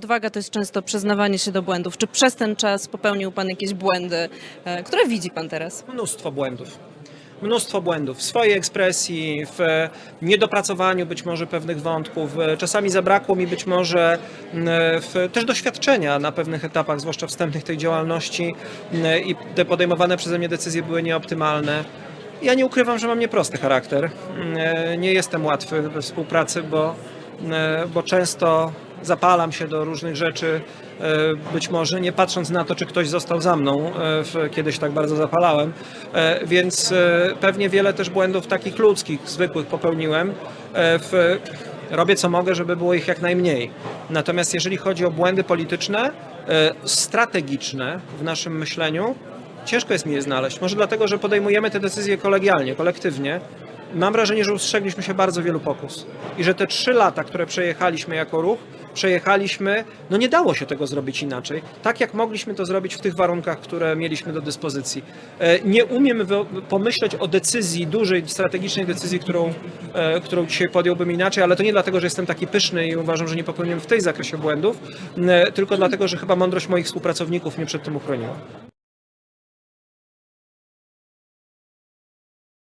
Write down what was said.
Odwaga to jest często przyznawanie się do błędów. Czy przez ten czas popełnił Pan jakieś błędy, e, które widzi Pan teraz? Mnóstwo błędów. Mnóstwo błędów w swojej ekspresji, w niedopracowaniu być może pewnych wątków. Czasami zabrakło mi być może w, też doświadczenia na pewnych etapach, zwłaszcza wstępnych tej działalności i te podejmowane przeze mnie decyzje były nieoptymalne. Ja nie ukrywam, że mam nieprosty charakter. M, Nie jestem łatwy we współpracy, bo, bo często zapalam się do różnych rzeczy, e, być może nie patrząc na to, czy ktoś został za mną, e, kiedyś tak bardzo zapalałem, E, więc pewnie wiele też błędów takich ludzkich, zwykłych popełniłem. Robię co mogę, żeby było ich jak najmniej. Natomiast jeżeli chodzi o błędy polityczne, strategiczne w naszym myśleniu, ciężko jest mi je znaleźć. Może dlatego, że podejmujemy te decyzje kolegialnie, kolektywnie. Mam wrażenie, że ustrzegliśmy się bardzo wielu pokus i że te trzy lata, które przejechaliśmy jako ruch, przejechaliśmy, no nie dało się tego zrobić inaczej, tak jak mogliśmy to zrobić w tych warunkach, które mieliśmy do dyspozycji. E, Nie umiem pomyśleć o decyzji, dużej, strategicznej decyzji, którą, e, którą dzisiaj podjąłbym inaczej, ale to nie dlatego, że jestem taki pyszny i uważam, że nie popełniłem w tej zakresie błędów, e, tylko dlatego, że chyba mądrość moich współpracowników mnie przed tym uchroniła.